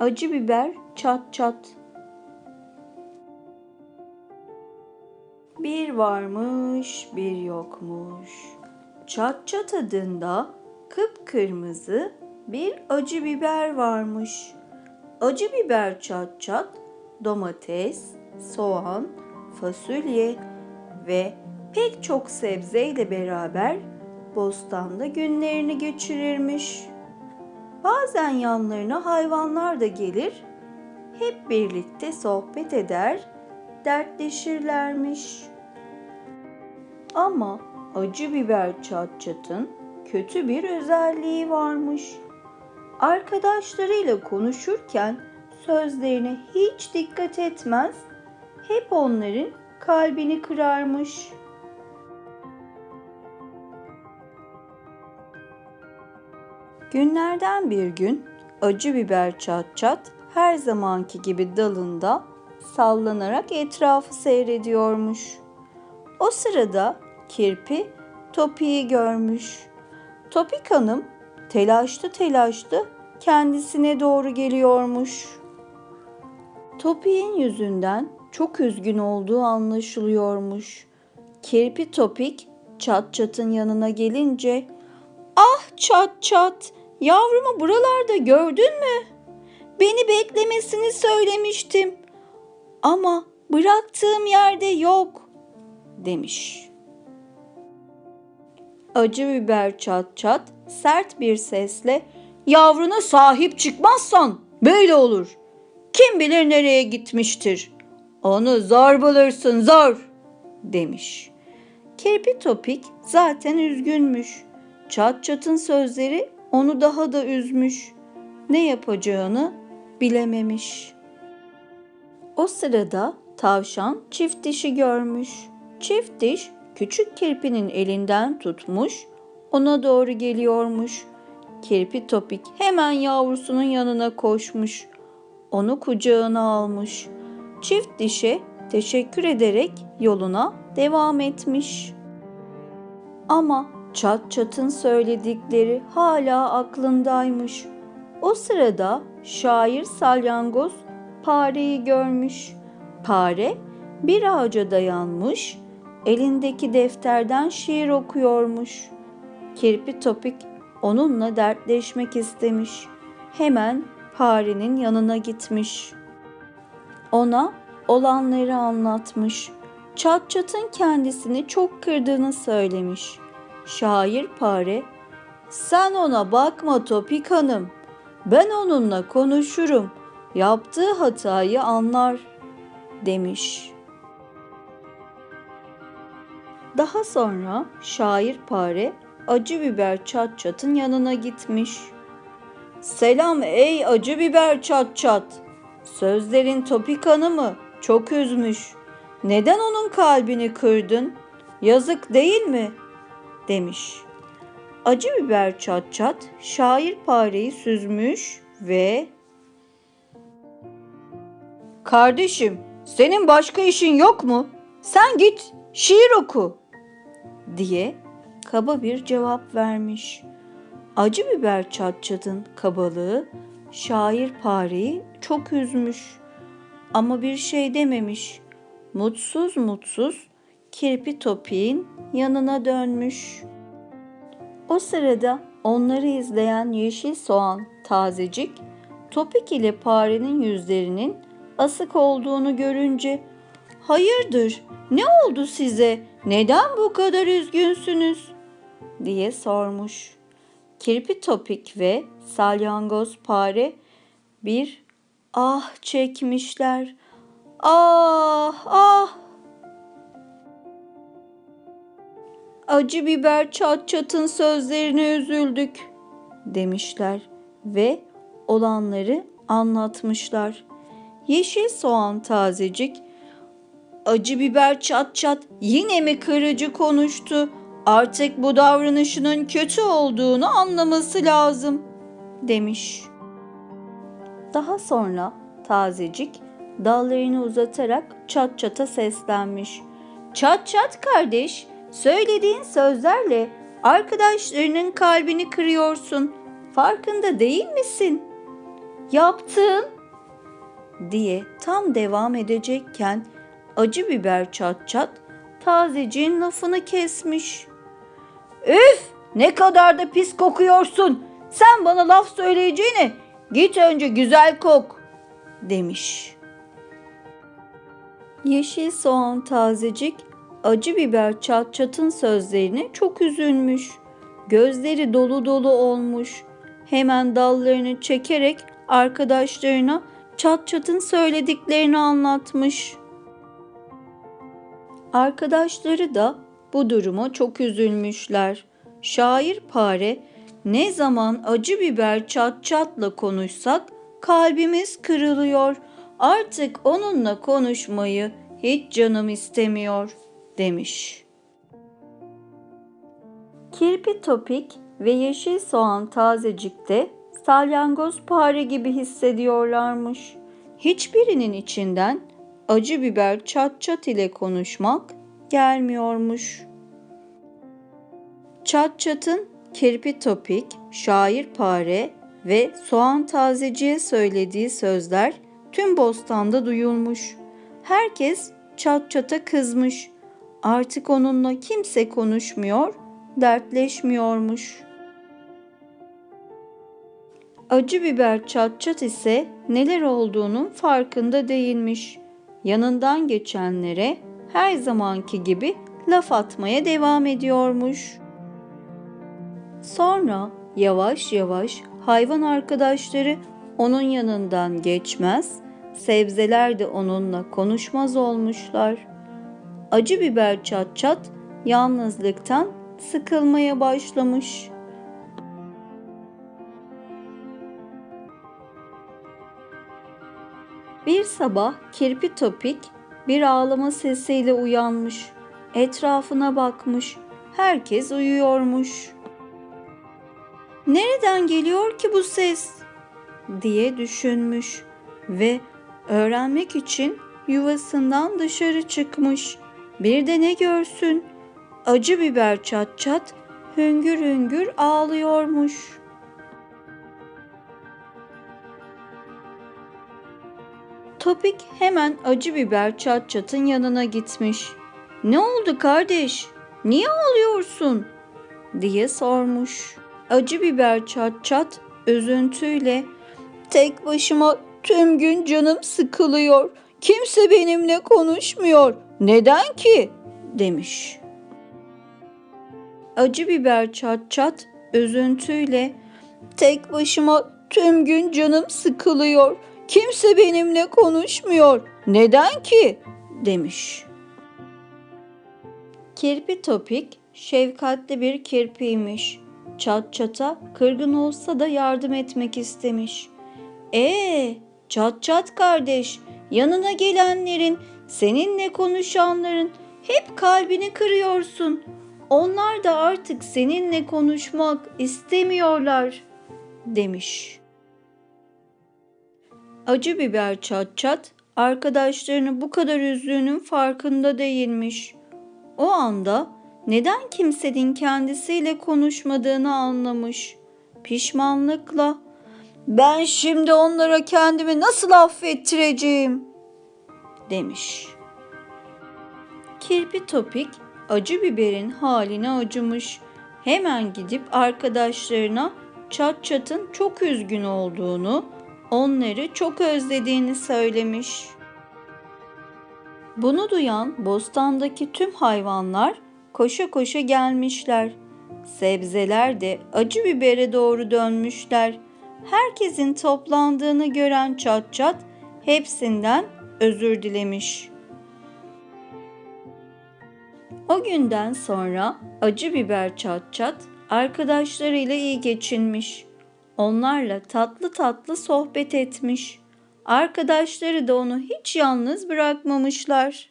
Acı biber çat çat. Bir varmış, bir yokmuş. Çat çat adında kıpkırmızı bir acı biber varmış. Acı biber çat çat, domates, soğan, fasulye ve pek çok sebzeyle beraber bostanda günlerini geçirirmiş. Bazen yanlarına hayvanlar da gelir, hep birlikte sohbet eder, dertleşirlermiş. Ama acı biber çat çatın kötü bir özelliği varmış. Arkadaşlarıyla konuşurken sözlerine hiç dikkat etmez, hep onların kalbini kırarmış. Günlerden bir gün acı biber çat çat her zamanki gibi dalında sallanarak etrafı seyrediyormuş. O sırada kirpi Topi'yi görmüş. Topik Hanım telaşlı telaşlı kendisine doğru geliyormuş. Topik'in yüzünden çok üzgün olduğu anlaşılıyormuş. Kirpi Topik çat çatın yanına gelince "Ah çat çat, yavrumu buralarda gördün mü? Beni beklemesini söylemiştim. Ama bıraktığım yerde yok." demiş. Acı biber çat çat sert bir sesle yavruna sahip çıkmazsan böyle olur. Kim bilir nereye gitmiştir. Onu zor bulursun zor demiş. Kirpi Topik zaten üzgünmüş. Çat çatın sözleri onu daha da üzmüş. Ne yapacağını bilememiş. O sırada tavşan çift dişi görmüş. Çift diş küçük kirpinin elinden tutmuş, ona doğru geliyormuş. Kirpi Topik hemen yavrusunun yanına koşmuş. Onu kucağına almış. Çift dişe teşekkür ederek yoluna devam etmiş. Ama çat çatın söyledikleri hala aklındaymış. O sırada şair salyangoz pareyi görmüş. Pare bir ağaca dayanmış, elindeki defterden şiir okuyormuş. Kirpi Topik onunla dertleşmek istemiş. Hemen Pare'nin yanına gitmiş. Ona olanları anlatmış. Çat Çat'ın kendisini çok kırdığını söylemiş. Şair Pare, "Sen ona bakma Topik Hanım. Ben onunla konuşurum. Yaptığı hatayı anlar." demiş. Daha sonra şair Pare acı biber çat çatın yanına gitmiş. Selam ey acı biber çat çat. Sözlerin Topik Hanım'ı çok üzmüş. Neden onun kalbini kırdın? Yazık değil mi? Demiş. Acı biber çat çat şair pareyi süzmüş ve Kardeşim, senin başka işin yok mu? Sen git, şiir oku." diye kaba bir cevap vermiş. Acı biber çat çatın kabalığı şair pareyi çok üzmüş. Ama bir şey dememiş. Mutsuz mutsuz kirpi topiğin yanına dönmüş. O sırada onları izleyen yeşil soğan tazecik topik ile parenin yüzlerinin asık olduğunu görünce "Hayırdır? Ne oldu size? Neden bu kadar üzgünsünüz?" diye sormuş. Kirpi Topik ve Salyangoz Pare bir ah çekmişler. Ah ah. Acı biber çat çatın sözlerine üzüldük demişler ve olanları anlatmışlar. Yeşil soğan tazecik acı biber çat çat yine mi kırıcı konuştu? Artık bu davranışının kötü olduğunu anlaması lazım demiş. Daha sonra tazecik dallarını uzatarak çat çata seslenmiş. Çat çat kardeş, söylediğin sözlerle arkadaşlarının kalbini kırıyorsun. Farkında değil misin? Yaptın diye tam devam edecekken acı biber çat çat tazeciğin lafını kesmiş. Üf ne kadar da pis kokuyorsun. Sen bana laf söyleyeceğine git önce güzel kok demiş. Yeşil soğan tazecik acı biber çat çatın sözlerine çok üzülmüş. Gözleri dolu dolu olmuş. Hemen dallarını çekerek arkadaşlarına çat çatın söylediklerini anlatmış. Arkadaşları da bu duruma çok üzülmüşler. Şair Pare ne zaman acı biber çat çatla konuşsak kalbimiz kırılıyor. Artık onunla konuşmayı hiç canım istemiyor demiş. Kirpi Topik ve Yeşil Soğan Tazecik'te salyangoz pare gibi hissediyorlarmış. Hiçbirinin içinden acı biber çat çat ile konuşmak gelmiyormuş. Çat çatın kirpi topik, şair pare ve soğan tazeciye söylediği sözler tüm bostanda duyulmuş. Herkes çat çata kızmış. Artık onunla kimse konuşmuyor, dertleşmiyormuş. Acı biber çat çat ise neler olduğunun farkında değilmiş. Yanından geçenlere her zamanki gibi laf atmaya devam ediyormuş. Sonra yavaş yavaş hayvan arkadaşları onun yanından geçmez, sebzeler de onunla konuşmaz olmuşlar. Acı biber çat çat yalnızlıktan sıkılmaya başlamış. Bir sabah kirpi topik bir ağlama sesiyle uyanmış. Etrafına bakmış. Herkes uyuyormuş. Nereden geliyor ki bu ses? diye düşünmüş ve öğrenmek için yuvasından dışarı çıkmış. Bir de ne görsün? Acı biber çat çat hüngür hüngür ağlıyormuş. Topik hemen acı biber çat çatın yanına gitmiş. Ne oldu kardeş? Niye ağlıyorsun? diye sormuş. Acı biber çat çat üzüntüyle tek başıma tüm gün canım sıkılıyor. Kimse benimle konuşmuyor. Neden ki? demiş. Acı biber çat çat üzüntüyle tek başıma tüm gün canım sıkılıyor. Kimse benimle konuşmuyor. Neden ki? demiş. Kirpi Topik şefkatli bir kirpiymiş. Çat çata kırgın olsa da yardım etmek istemiş. Ee, çat çat kardeş, yanına gelenlerin, seninle konuşanların hep kalbini kırıyorsun. Onlar da artık seninle konuşmak istemiyorlar, demiş. Acı biber çat çat arkadaşlarını bu kadar üzdüğünün farkında değilmiş. O anda neden kimsenin kendisiyle konuşmadığını anlamış. Pişmanlıkla ben şimdi onlara kendimi nasıl affettireceğim demiş. Kirpi Topik acı biberin haline acımış. Hemen gidip arkadaşlarına Çat Çat'ın çok üzgün olduğunu, onları çok özlediğini söylemiş. Bunu duyan bostandaki tüm hayvanlar koşa koşa gelmişler. Sebzeler de acı bibere doğru dönmüşler. Herkesin toplandığını gören Çat Çat hepsinden özür dilemiş. O günden sonra acı biber Çat Çat arkadaşlarıyla iyi geçinmiş. Onlarla tatlı tatlı sohbet etmiş. Arkadaşları da onu hiç yalnız bırakmamışlar.